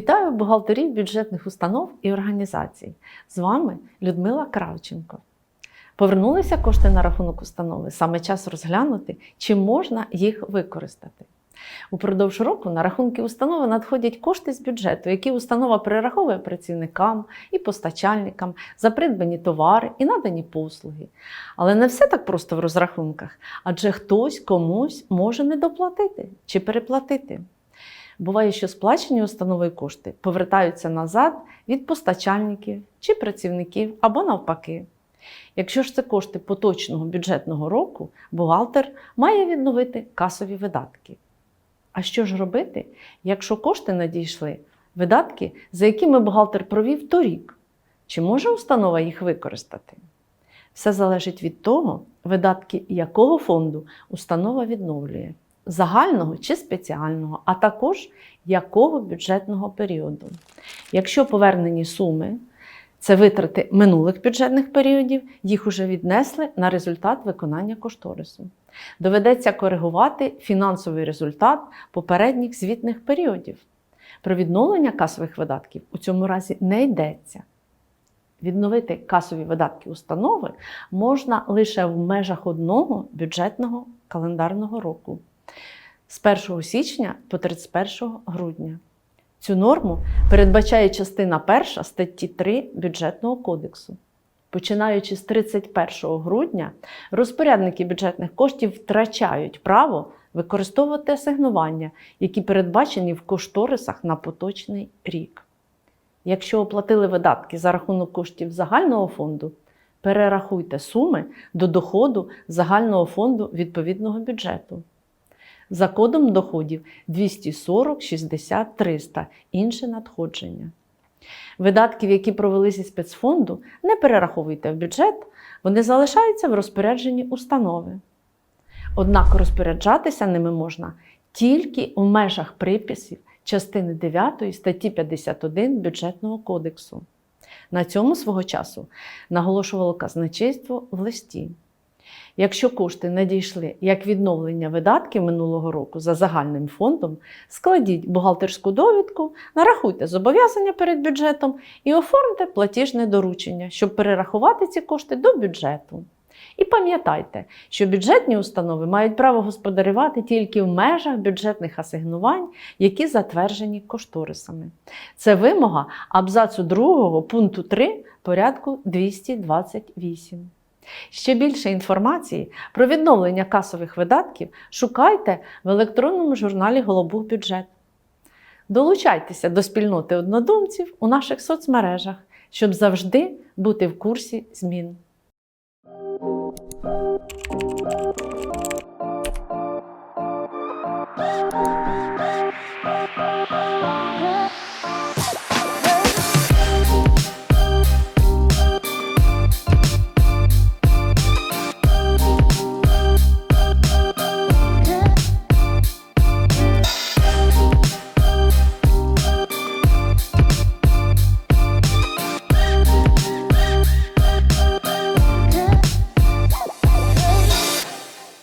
Вітаю бухгалтерів бюджетних установ і організацій. З вами Людмила Кравченко. Повернулися кошти на рахунок установи. Саме час розглянути, чи можна їх використати. Упродовж року на рахунки установи надходять кошти з бюджету, які установа перераховує працівникам і постачальникам за придбані товари і надані послуги. Але не все так просто в розрахунках, адже хтось комусь може недоплатити чи переплатити. Буває, що сплачені установою кошти повертаються назад від постачальників чи працівників або навпаки. Якщо ж це кошти поточного бюджетного року, бухгалтер має відновити касові видатки. А що ж робити, якщо кошти надійшли, видатки, за якими бухгалтер провів торік? Чи може установа їх використати? Все залежить від того, видатки якого фонду установа відновлює загального чи спеціального, а також якого бюджетного періоду. Якщо повернені суми це витрати минулих бюджетних періодів, їх уже віднесли на результат виконання кошторису. Доведеться коригувати фінансовий результат попередніх звітних періодів. Про відновлення касових видатків у цьому разі не йдеться. Відновити касові видатки установи можна лише в межах одного бюджетного календарного року з 1 січня по 31 грудня. Цю норму передбачає частина 1 статті 3 Бюджетного кодексу. Починаючи з 31 грудня, розпорядники бюджетних коштів втрачають право використовувати асигнування, які передбачені в кошторисах на поточний рік. Якщо оплатили видатки за рахунок коштів загального фонду, перерахуйте суми до доходу загального фонду відповідного бюджету. За кодом доходів 240 60 300 інше надходження. Видатків, які провели зі спецфонду, не перераховуйте в бюджет, вони залишаються в розпорядженні установи. Однак розпоряджатися ними можна тільки у межах приписів частини 9 статті 51 Бюджетного кодексу. На цьому свого часу наголошувало казначейство в листі. Якщо кошти надійшли як відновлення видатків минулого року за загальним фондом, складіть бухгалтерську довідку, нарахуйте зобов'язання перед бюджетом і оформте платіжне доручення, щоб перерахувати ці кошти до бюджету. І пам'ятайте, що бюджетні установи мають право господарювати тільки в межах бюджетних асигнувань, які затверджені кошторисами. Це вимога абзацу 2 пункту 3 порядку 228. Ще більше інформації про відновлення касових видатків шукайте в електронному журналі Голобух бюджет. Долучайтеся до спільноти однодумців у наших соцмережах, щоб завжди бути в курсі змін.